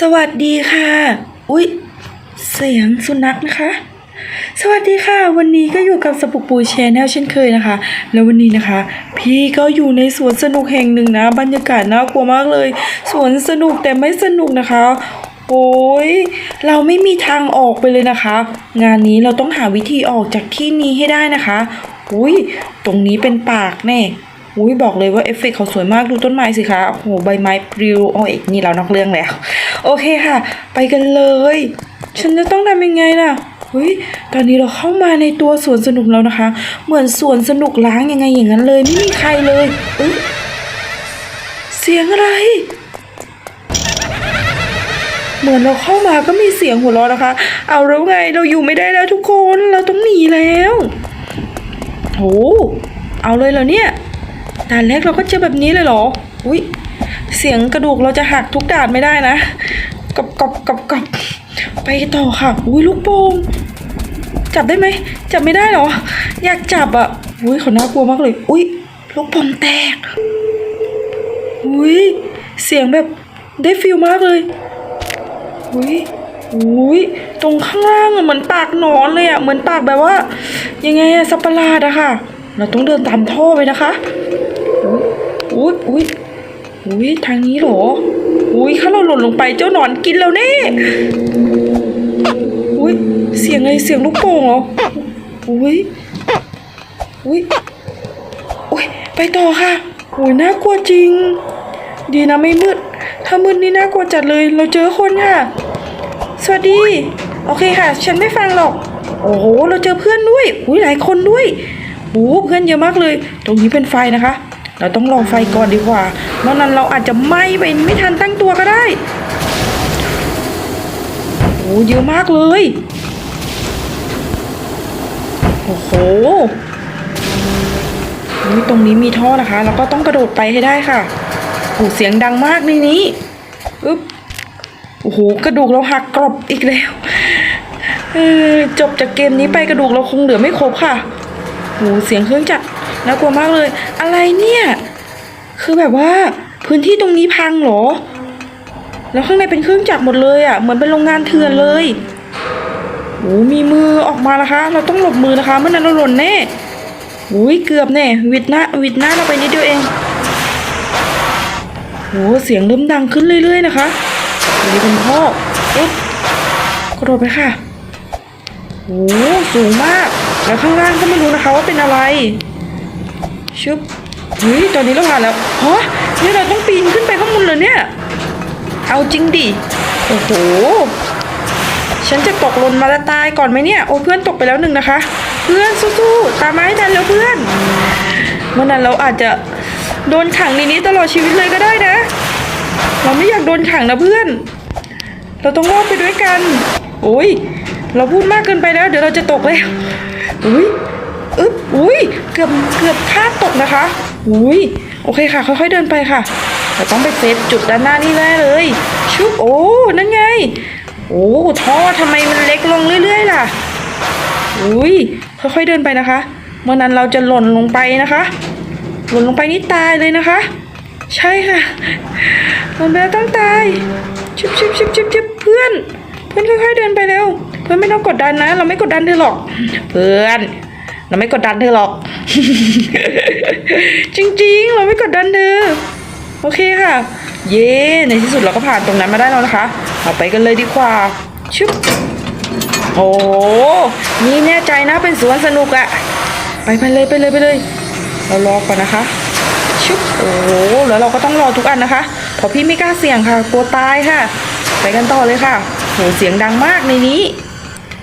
สวัสดีค่ะ อุ๊ย เสียงสุนัขนะคะ สวัสดีค่ะ วันนี้ก็อยู่กับสปุกปูแชนแนลเช่นเคยนะคะ แล้ววันนี้นะคะ พี่ก็อยู่ในสวนสนุกแห่งหนึ่งนะ บรรยากาศน่ากลัวมากเลย สวนสนุกแต่ไม่สนุกนะคะโอ้ยเราไม่มีทางออกไปเลยนะคะ งานนี้เราต้องหาวิธีออกจากที่นี้ให้ได้นะคะ อุ้ย ตรงนี้เป็นปากแน่ อุ้ยบอกเลยว่าเอฟเฟกเขาสวยมากดูต้นไม้สิคะโอ้โหใบไม้ปลิวโอ้ยนี่เรานอกเรื่องแล้ว โอเคค่ะ ไปกันเลย ฉันจะต้องทำยังไงล่ะเฮ้ยตอนนี้เราเข้ามาในตัวสวนสนุกแล้วนะคะ เหมือนสวนสนุกล้างยังไงอย่างนั้นเลยไม่มีใครเลยเอ้ยเสียงอะไร เหมือนเราเข้ามาก็มีเสียงหัวเราะนะคะ เอาแล้วไงเราอยู่ไม่ได้แล้วทุกคนเราต้องหนีแล้วโหเอาเลยเหรอเนี่ย ด่านแรกเราก็เจอแบบนี้เลยเหรอ อุ้ยเสียงกระดูกเราจะหักทุกด่านไม่ได้นะกับกับกับกับไปต่อค่ะ อุ้ยลูกโป่งจับได้ไหม จับไม่ได้เหรอ อยากจับอะ อุ้ยเขาน่ากลัวมากเลย อุ้ยลูกโป่งแตก อุ้ยเสียงแบบได้ฟิลมากเลย อุ้ยอุ้ยตรงข้างล่างอะเหมือนปากหนอนเลยอะเหมือนปากแบบว่า ยังไงอะสัตว์ปะลาดอะค่ะ เราต้องเดินตามท่อไปนะคะ อุ้ยอุ้ยอุ้ยทางนี้เหรอ อุ้ยถ้าเราหล่นลงไปเจ้าหนอนกินเราแน่ อุ้ยเสียงอะไรเสียงลูกโป่งเหรอ อุ้ยอุ้ยอุ้ยไปต่อค่ะอุ้ยน่ากลัวจริง ดีนะไม่มืด ถ้ามืดนี่น่ากลัวจัดเลย เราเจอคนค่ะ สวัสดี โอเคค่ะ ฉันไม่ฟังหรอก โอ้โห เราเจอเพื่อนด้วย อุ้ยหลายคนด้วยโอ้เพื่อนเยอะมากเลย ตรงนี้เป็นไฟนะคะ เราต้องลอไฟก่อนดีกว่าเมื่อนั้นเราอาจจะไหม้ไปไม่ทันตั้งตัวก็ได้โอ้เยอะมากเลย โอ้โหตรงนี้มีท่อนะคะ แล้วก็ต้องกระโดดไปให้ได้ค่ะโอ้เสียงดังมากในนี้อึ๊บโอ้โหกระดูกเราหักกรอบอีกแล้วจบจากเกมนี้ไปกระดูกเราคงเหลือไม่ครบค่ะโอ้เสียงเครื่องจักร น่ากลัวมากเลย อะไรเนี่ย คือแบบว่าพื้นที่ตรงนี้พังเหรอ แล้วข้างในเป็นเครื่องจักรหมดเลยอะ เหมือนเป็นโรงงานเถื่อนเลยโอ้มีมือออกมานะคะ เราต้องหลบมือนะคะไม่นั้นเราหล่นแน่อุ้ยเกือบแน่ วิดหน้าวิดหน้าเราไปนิดเดียวเองโหเสียงเริ่มดังขึ้นเรื่อย ๆ นะคะอันนี้เป็นพ่อ เอ๊ะกระโดดไปค่ะโหสูงมาก แล้วข้างล่างก็ไม่รู้นะคะว่าเป็นอะไร ชึบเฮ้ยตอนนี้เราผ่านแล้วฮะนี่เราต้องปีนขึ้นไปข้างบนเลยเนี่ย เอาจริงดิโอ้โห ฉันจะตกหล่นมาล้วตายก่อนไหมเนี่ย โอ้เพื่อนตกไปแล้วหนึ่งนะคะ เพื่อนสู้ๆ ตามมาให้ทันแล้วเพื่อนเมื่อนั้นเราอาจจะโดนขังในนี้ตลอดชีวิตเลยก็ได้นะ เราไม่อยากโดนขังนะเพื่อน เราต้องรอดไปด้วยกัน โอ้ย เราพูดมากเกินไปแล้ว เดี๋ยวเราจะตกแล้วอุ้ย อึ๊บอุ้ยเกือบเกือบพลาดตกนะคะ อุ้ยโอเคค่ะ ค่อยๆเดินไปค่ะเราต้องไปเซฟจุดด้านหน้านี่แน่เลย ชุบโอ้นั่นไง โอ้ท่อทำไมมันเล็กลงเรื่อยๆล่ะอุ้ยค่อยๆเดินไปนะคะเมื่อนั้นเราจะหล่นลงไปนะคะ หล่นลงไปนี่ตายเลยนะคะ ใช่ค่ะหล่นไปแล้วต้องตายชิบชิบชิบชิบชิบเพื่อน เพื่อนค่อยๆเดินไปเร็ว เพื่อนไม่ต้องกดดันนะ เราไม่กดดันเธอหรอก เพื่อน เราไม่กดดันเธอหรอก จริงๆ เราไม่กดดันเธอ โอเคค่ะ เย้ ในที่สุดเราก็ผ่านตรงนั้นมาได้แล้วนะคะ เราไปกันเลยดีกว่าชุบโอ้นี่แน่ใจนะเป็นสวนสนุกอะไปไปเลยไปเลยไปเลย เรารอก่อนนะคะชุบโอ้โหแล้วเราก็ต้องรอทุกอันนะคะเพราะพี่ไม่กล้าเสี่ยงค่ะ กลัวตายค่ะ ไปกันต่อเลยค่ะโหเสียงดังมากในนี้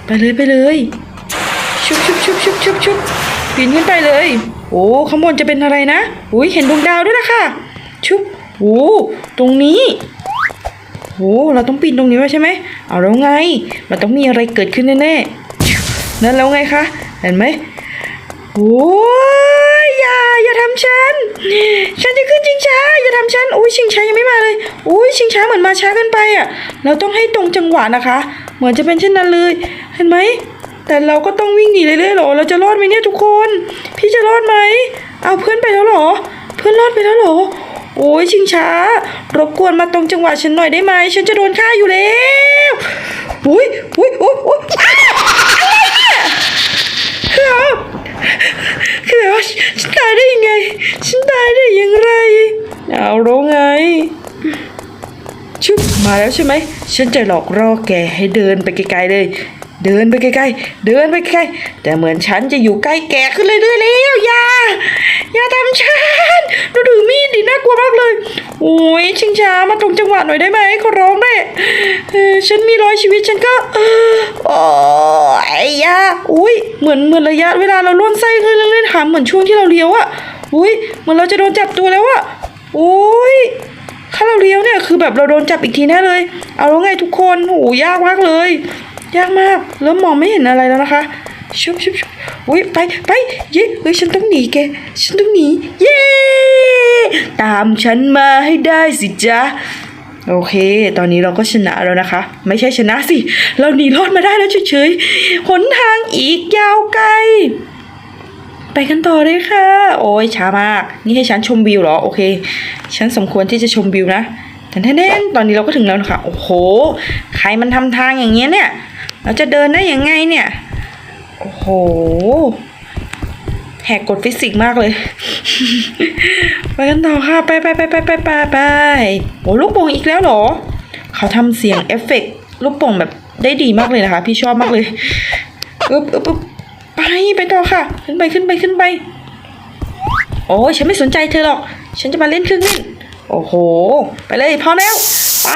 ไปเลยไปเลย ชุบชุบชุบชุบชุบชุบปีนขึ้นไปเลย โอ้ข้างบนจะเป็นอะไรนะอุ้ยเห็นดวงดาวด้วยนะค่ะ ชุบโอ้ตรงนี้โหเราต้องปีนตรงนี้ไว้ใช่ไหมเอาแล้วไง มันต้องมีอะไรเกิดขึ้นแน่ๆนั่นแล้วไงคะเห็นไหมโอ้ยอย่าอย่าทำฉัน ฉันจะขึ้นชิงช้า อย่าทำฉันอุ้ยชิงช้ายังไม่มาเลยอุ้ยชิงช้าเหมือนมาช้าเกินไปอะ เราต้องให้ตรงจังหวะนะคะ เหมือนจะเป็นเช่นนั้นเลย เห็นไหม แต่เราก็ต้องวิ่งหนีเรื่อยๆหรอ เราจะรอดไหมเนี่ยทุกคน พี่จะรอดไหม เอาเพื่อนไปแล้วหรอ เพื่อนรอดไปแล้วหรอ โอ้ยชิงช้า รบกวนมาตรงจังหวะฉันหน่อยได้ไหม ฉันจะโดนฆ่าอยู่แล้วอุ้ยอุ้ยอุ้ยอุ้ยอ้าวอะไรเนี่ยคือแบคือแบบว่าฉันตายได้ยังไง ฉันตายได้ย่างไรเอาแล้ไงชึบมาแล้วใช่ไหม ฉันจะหลอกล่อแกให้เดินไปไกลๆเลย เดินไปไกล้ๆ เดินไปไกลๆแต่เหมือนฉันจะอยู่ใกล้แกขึ้นเรื่อยๆแล้วอย่าอย่าทำฉันดูถือมีดดิน่ากลัวมากเลยโอ้ยชิงช้ามาตรงจังหวะหน่อยได้ไหมขอร้องได้ฉันมีร้อยชีวิตฉันก็โอ้ยอยาอุ้ยเหมือนเหมือนระยะเวลาเราล่วนไส้ขึ้นเรื่อยๆถามเหมือนช่วงที่เราเลี้ยวอะอุ้ยเหมือนเราจะโดนจับตัวแล้วอะโอ้ยถ้าเราเลี้ยวเนี่ยคือแบบเราโดนจับอีกทีแน่เลย เอาแล้วไงทุกคนโหยากมากเลย ยากมากเริ่มมองไม่เห็นอะไรแล้วนะคะชุบชุบชุบอุ้ยไปไปเย้เฮ้ยฉันต้องหนีแกฉันต้องหนีเย้ตามฉันมาให้ได้สิจ๊ะโอเค ตอนนี้เราก็ชนะแล้วนะคะ ไม่ใช่ชนะสิ เราหนีรอดมาได้แล้วเฉยๆหนทางอีกยาวไกล ไปกันต่อเลยค่ะ โอ้ยช้ามาก นี่ให้ฉันชมวิวเหรอ โอเค ฉันสมควรที่จะชมวิวนะแต่แน่ๆตอนนี้เราก็ถึงแล้วนะคะ โอ้โห ใครมันทำทางอย่างเงี้ยเนี่ย เราจะเดินได้ยังไงเนี่ย โอ้โห แหกกฎฟิสิกส์มากเลย ไปกันต่อค่ะ ไปไปไปไปไปไปไปโอ้ลูกโป่งอีกแล้วเหรอ เขาทำเสียงเอฟเฟกลูกโป่งแบบได้ดีมากเลยนะคะ พี่ชอบมากเลยอึ๊บอึ๊บอึ๊บไปไปต่อค่ะ ขึ้นไปขึ้นไปขึ้นไป โอ้ยฉันไม่สนใจเธอหรอก ฉันจะมาเล่นเครื่องเล่นโอ้โห ไปเลยพอแล้ว ไป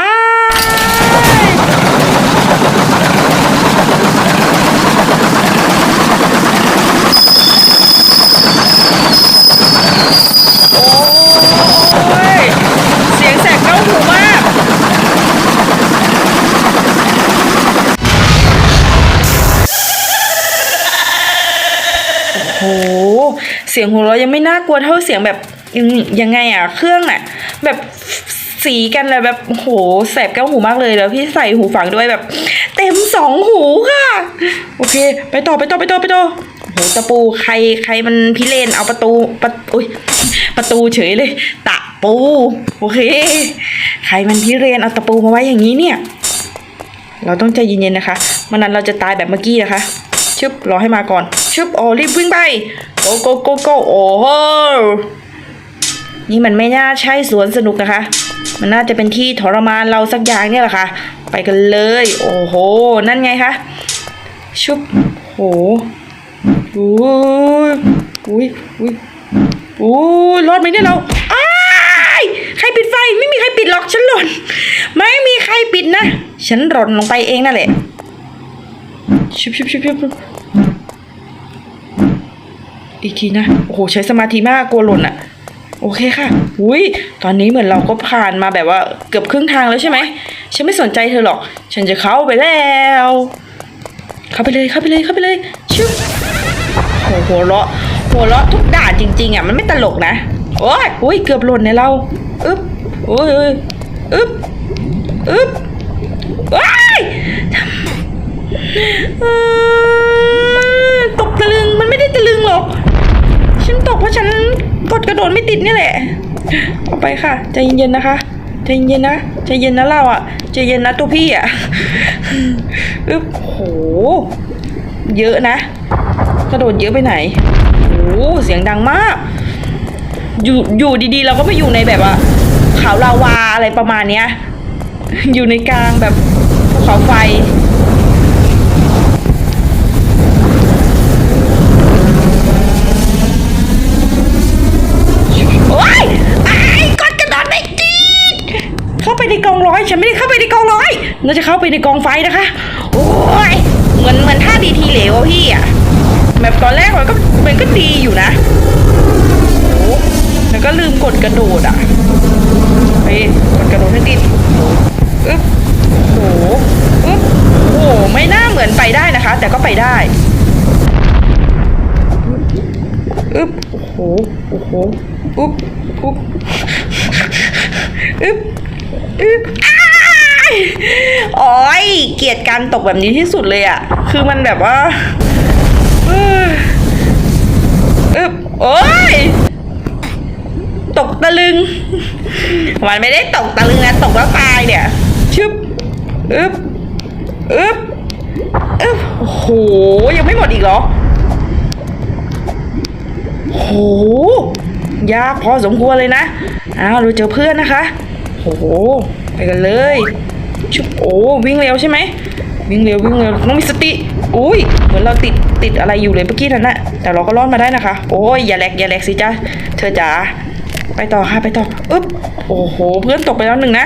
โอ้ย เสียงแสบเข้าหูมาก โอ้โห เสียงหัวเราะยังไม่น่ากลัวเท่าเสียงแบบยังไงอะ เครื่องอะ แบบสีกันเลยแบบโหแสบแก้วหูมากเลยแล้วพี่ใส่หูฟังด้วยแบบ เต็มสองหูค่ะ โอเค ไปต่อไปต่อไปต่อไปต่อ หตะปูใครใครมันพิเรนเอาประตูประอุ้ยประตูเฉยเลย ตะปู โอเค ใครมันพิเรนเอาตะปูมาไว้อย่างนี้เนี่ย เราต้องใจเย็นๆนะคะมันนั้นเราจะตายแบบเมื่อกี้นะคะชึบรอให้มาก่อนชึบโอ้รีบวิ่งไปโกโกโกโกโอ้โหนี่มันไม่น่าใช่สวนสนุกนะคะ มันน่าจะเป็นที่ทรมานเราสักอย่างเนี่ยแหละค่ะ ไปกันเลย โอ้โห นั่นไงคะ ชุบโห อุ้ยอุ้ยอุ้ยอุ้ยรอดไหมเนี่ยเราอ้ายใครปิดไฟ ไม่มีใครปิดหรอก ฉันหล่น ไม่มีใครปิดนะ ฉันหล่นลงไปเองนั่นแหละ ชุบชุบชุบชุบอีกทีนะ โอ้โห ใช้สมาธิมากกลัวหล่นอะโอเคค่ะอุ้ยตอนนี้เหมือนเราก็ผ่านมาแบบว่าเกือบครึ่งทางแล้วใช่ไหม ฉันไม่สนใจเธอหรอก ฉันจะเข้าไปแล้ว เข้าไปเลย เข้าไปเลย เข้าไปเลยชุบ หัวเราะ หัวเราะทุกด่านจริง ๆอะมันไม่ตลกนะโอ้ยอุ้ยเกือบหล่นในเราอึ๊บโอ้ยโอ้ยอึ๊บอึ๊บว้ายตกตะลึงมันไม่ได้ตะลึงหรอก ฉันตกเพราะฉันกดกระโดดไม่ติดนี่แหละเอาไปค่ะใจเย็นๆนะคะใจเย็นนะใจเย็นนะเราอะใจเย็นนะตัวพี่อะอึ๊บโห เยอะนะ กระโดดเยอะไปไหนโอ้เสียงดังมาก อยู่อยู่ดีๆ เราก็ไปอยู่ในแบบว่าเขาลาวาอะไรประมาณเนี้ย อยู่ในกลางแบบภูเขาไฟโอ๊ยไอ้กดกระโดดไม่ติดเข้าไปในกองร้อยฉันไม่ได้เข้าไปในกองร้อยเราจะเข้าไปในกองไฟนะคะ โอ้ยเหมือนเหมือนท่าดีทีเหลวพี่อะ แบบตอนแรกมันก็มันก็ดีอยู่นะโอ้แล้วก็ลืมกดกระโดดอะไปกดกระโดดให้ติดอึ๊บโอ้โหอึ๊บโอ้โหไม่น่าเหมือนไปได้นะคะ แต่ก็ไปได้อึ๊บโอ้โหโอ้โหอุ๊บอุ๊บอึ๊บอึ๊บอ้ายโอ้ยเกลียดการตกแบบนี้ที่สุดเลยอะ คือมันแบบว่า อึบโอ้ย ตกตะลึง มันไม่ได้ตกตะลึงนะ ตกแล้วตายเนี่ย ชึบอึบอึบอึบโอ้โห ยังไม่หมดอีกเหรอโห ยากพอสมควรเลยนะ อ้าวเราเจอเพื่อนนะคะ โห ไปกันเลย ชุบโอ้วิ่งเร็วใช่ไหม วิ่งเร็ววิ่งเร็วต้องมีสติอุ้ยเหมือนเราติดติดอะไรอยู่เลยเมื่อกี้นั่นแหละแต่เราก็รอดมาได้นะคะ โอ้ยอย่าแหลกอย่าแหลกสิจ้าเธอจ๋าไปต่อค่ะไปต่ออึ๊บโอ้โห เพื่อนตกไปแล้วหนึ่งนะ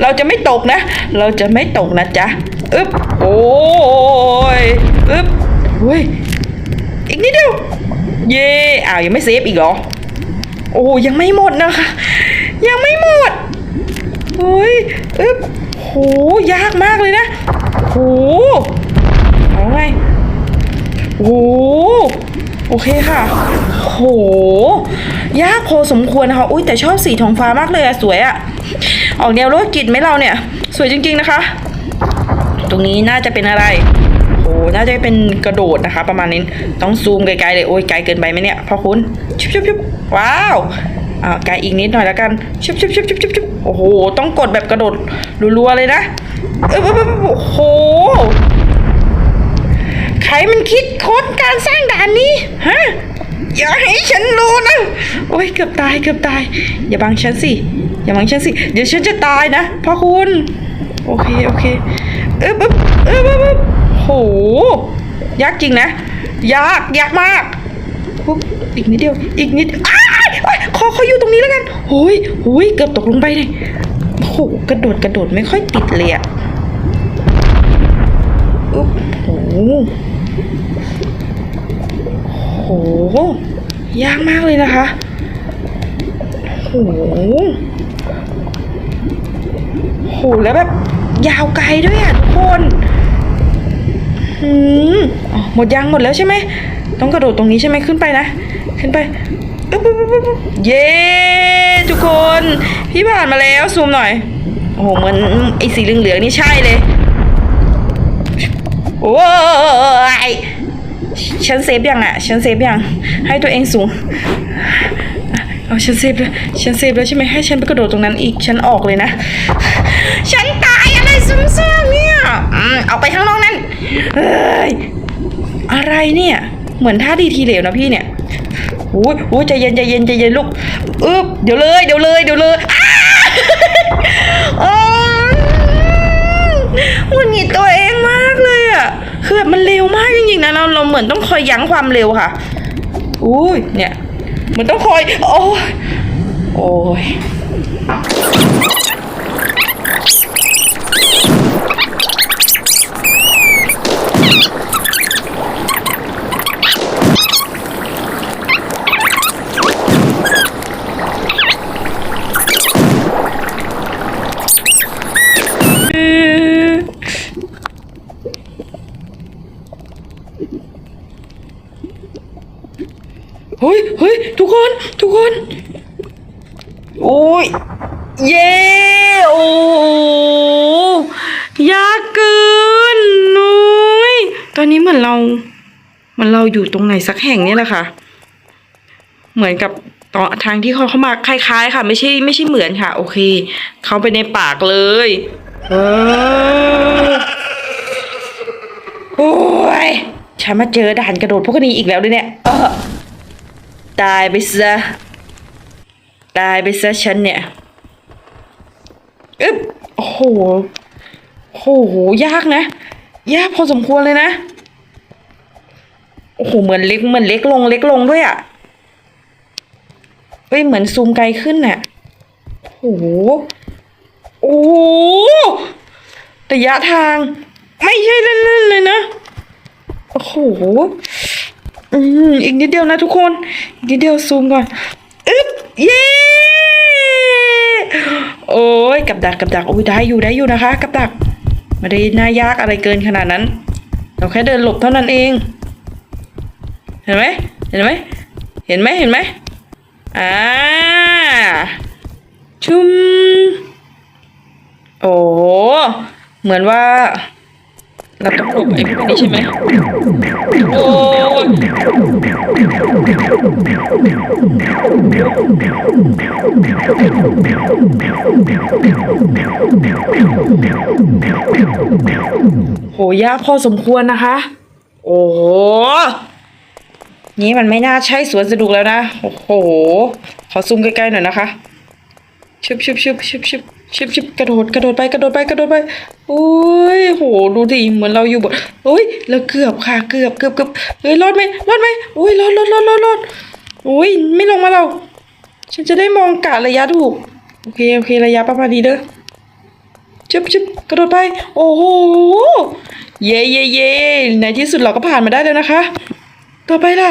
เราจะไม่ตกนะ เราจะไม่ตกนะจ๊ะอึ๊บโอ้ยอึ๊บเฮ้ยอีกนิดเดียวเย่อ้าวยังไม่เซฟอีกเหรอโอ้ยังไม่หมดนะคะ ยังไม่หมดเฮ้ยอึ๊บโหยากมากเลยนะ โหเอาไงโอ้โอเคค่ะ โห ยากพอสมควรนะคะ อุ้ยแต่ชอบสีทองฟ้ามากเลยอะสวยอะออกแนวโรคจิตไหมเราเนี่ย สวยจริงๆนะคะ ตรงนี้น่าจะเป็นอะไร โอ้น่าจะเป็นกระโดดนะคะ ประมาณนี้ ต้องซูมไกลๆเลย โอ้ยไกลเกินไปไหมเนี่ยพ่อคุณชุบชุบชุบว้าวอ่าไกลอีกนิดหน่อยแล้วกันชุบชุบชุบชุบชุบชุบโอ้โห ต้องกดแบบกระโดดรัวๆเลยนะ โอ้โห ใครมันคิดค้นการสร้างด่านนี้ ฮะ อย่าให้ฉันรู้นะ โอ้ยเกือบตายเกือบตาย อย่าบังฉันสิ อย่าบังฉันสิ เดี๋ยวฉันจะตายนะพ่อคุณ โอเค โอเค เอ๊บเอ๊บเอ๊บเอ๊บเอ๊บโห ยากจริงนะ ยาก ยากมากปุ๊บอีกนิดเดียว อีกนิดอ้ายอ้ายขอเขาอยู่ตรงนี้แล้วกันโอ้ยโอ้ยเกือบตกลงไปเลยโอ้โหกระโดดกระโดดไม่ค่อยติดเลยอะ โหโห ยากมากเลยนะคะ โห โห แล้วแบบยาวไกลด้วยอะทุกคนหืมหมดยังหมดแล้วใช่ไหม ต้องกระโดดตรงนี้ใช่ไหมขึ้นไปนะ ขึ้นไปเย้ทุกคน พี่ผ่านมาแล้วซูมหน่อย โอ้โห เหมือนไอ้สีเหลืองๆนี่ใช่เลย โอ้ยฉันเซฟยังอะ ฉันเซฟยัง ให้ตัวเองสูง เอาฉันเซฟแล้ว ฉันเซฟแล้วใช่ไหมให้ฉันไปกระโดดตรงนั้นอีก ฉันออกเลยนะ ฉันตายอะไรซุ่มซ่ามเนี่ยอเอาไปข้างนอกนั่นเอ้ย อะไรเนี่ย เหมือนท่าดีทีเหลวนะพี่เนี่ยโอ้ยโอ้ยใจเย็นใจเย็นใจเย็นลูกอึ๊บเดี๋ยวเลย เดี๋ยวเลย เดี๋ยวเลยอ้าโอ้ยหงุดหงิดตัวเองมาก คือแบบมันเร็วมากจริงๆนะเราเราเหมือนต้องคอยยั้งความเร็วค่ะ อุ้ยเนี่ย เหมือนต้องคอย โอ้ยโอ้ย เฮ้ยเฮ้ยทุกคน ทุกคน โอ้ย เย้ โอ้ยากเกิ นนุ้ยตอนนี้เหมือนเราเหมือนเราอยู่ตรงไหนสักแห่งเนี่ยแหละค่ะ เหมือนกับต่อทางที่เขาเข้ามาคล้ายๆ ค่ะ ไม่ใช่ไม่ใช่เหมือนค่ะ โอเค เขาไปในปากเลยเออโอ้ยฉันมาเจอด่านกระโดดพวกนี้อีกแล้วด้วยเนี่ยเออตายไปซะตายไปซะฉันเนี่ยอึ๊บโอ้โห โอ้โห ยากนะ ยากพอสมควรเลยนะ โอ้โห เหมือนเล็ก เหมือนเล็กลง เล็กลงด้วยอะ่ะเฮ้ย เหมือนซูมไกลขึ้นน่ะโอ้โห โอ้โห ระยะทาง ไม่ใช่เล่นๆเลยนะ โอ้โห อืม อีกนิดเดียวนะทุกคน อีกนิดเดียวซูมก่อน อึ๊บ เย้โอ้ยกับดักกับดักโอ้ยได้อยู่ได้อยู่นะคะ กับดัก ไม่ได้น่ายากอะไรเกินขนาดนั้น เราแค่เดินหลบเท่านั้นเอง เห็นไหมเห็นไหมเห็นไหมเห็นไหมอ่าชุมโอ้เหมือนว่า เราต้องหลบไอ้พวกนี้ใช่ไหมโอ้โหยากพอสมควรนะคะ โอ้โหนี่มันไม่น่าใช่สวนสนุกแล้วนะ โอ้โห ขอซูมใกล้ๆหน่อยนะคะ ชึบชึบชึบชึบชึบชึบชึบกระโดดกระโดดไปกระโดดไปกระโดดไปโอ้ยโหดูดิเหมือนเราอยู่บนโอ้ยเราเกือบค่ะเกือบเกือบเกือบเฮ้ยรอดไหมรอดไหมโอ้ยรอดรอดรอดรอดรอดโอ้ยไม่ลงมาเรา ฉันจะได้มองกะระยะถูกโอเคโอเคระยะประมาณนี้เด้อชึบชึบกระโดดไป โอ้โหเย่เย่เย่ในที่สุดเราก็ผ่านมาได้แล้วนะคะ ต่อไปล่ะ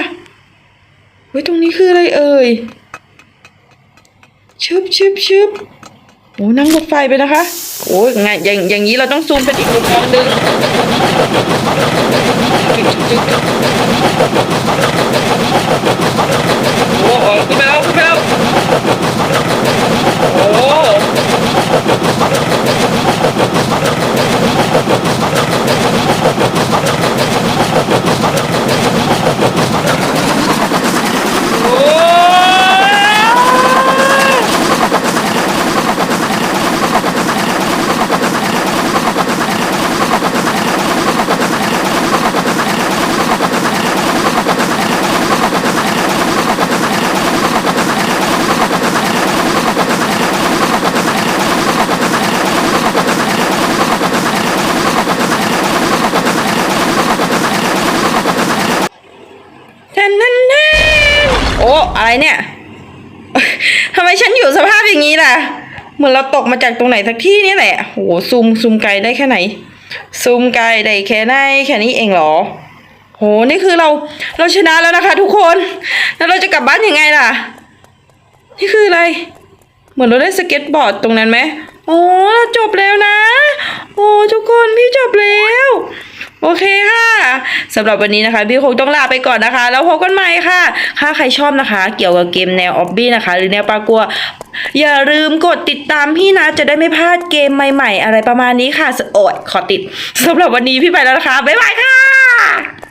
เฮ้ยตรงนี้คืออะไรเอ่ย ชึบชึบชึบโอ้นั่งรถไฟไปนะคะ โอ้ยไงอย่างอย่างนี้เราต้องซูมเป็นอีกมุมมองหนึ่งโอ้โหขึ้นไปแล้วขึ้นไปแล้วโอ้โอ้แทนนั่นแน่โอ้อะไรเนี่ย ทำไมฉันอยู่สภาพอย่างนี้ล่ะ เห มือนเราตกมาจากตรงไหนสักที่นี่แหละโหซูมซูมไกลได้แค่ไหน ซูมไกลได้แค่ไหนแค่นี้เองเหรอโหนี่คือเราเราชนะแล้วนะคะ ทุกคนแล้วเราจะกลับบ้านยังไงล่ะ นี่คืออะไร เหมือนเราได้สเก็ตบอร์ดตรงนั้นไหม โอ้เราจบแล้วนะ โอ้ทุกคนพี่จบแล้ว โอเคค่ะสำหรับวันนี้นะคะ พี่คงต้องลาไปก่อนนะคะ แล้วพบกันใหม่ค่ะ ถ้าใครชอบนะคะ เกี่ยวกับเกมแนวออบบี้นะคะ หรือแนวปลากัว อย่าลืมกดติดตามพี่นะ จะได้ไม่พลาดเกมใหม่ ๆ อะไรประมาณนี้ค่ะโอ้ยขอติดสำหรับวันนี้พี่ไปแล้วนะคะบ๊ายบายค่ะ